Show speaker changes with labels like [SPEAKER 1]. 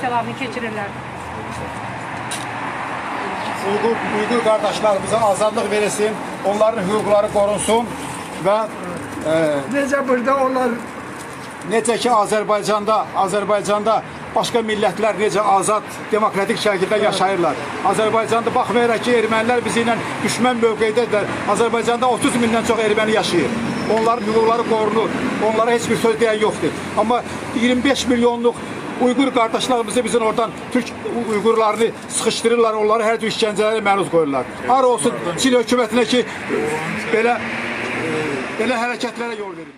[SPEAKER 1] sevabını keçirirlər.
[SPEAKER 2] Uygur, Uygur kardeşlerimize azadlık verilsin, onların hüquqları qorunsun və e,
[SPEAKER 3] Necə burada onlar
[SPEAKER 2] necə ki Azərbaycanda, Azərbaycanda başqa millətlər necə azad, demokratik şəkildə yaşayırlar. Azərbaycanda baxmayaraq ki, ermənilər bizi ilə düşmən mövqeydədirlər. Azərbaycanda 30 mindən çox erməni yaşayır. Onların hüquqları qorunur. Onlara heç bir söz deyən yoxdur. Amma 25 milyonluq Uygur qardaşlarımızı bizim oradan Türk Uygurlarını sıxışdırırlar, onları hər tür işgəncələrə məruz qoyurlar. Ar olsun Çin hökumətinə ki, belə belə hərəkətlərə yol verir.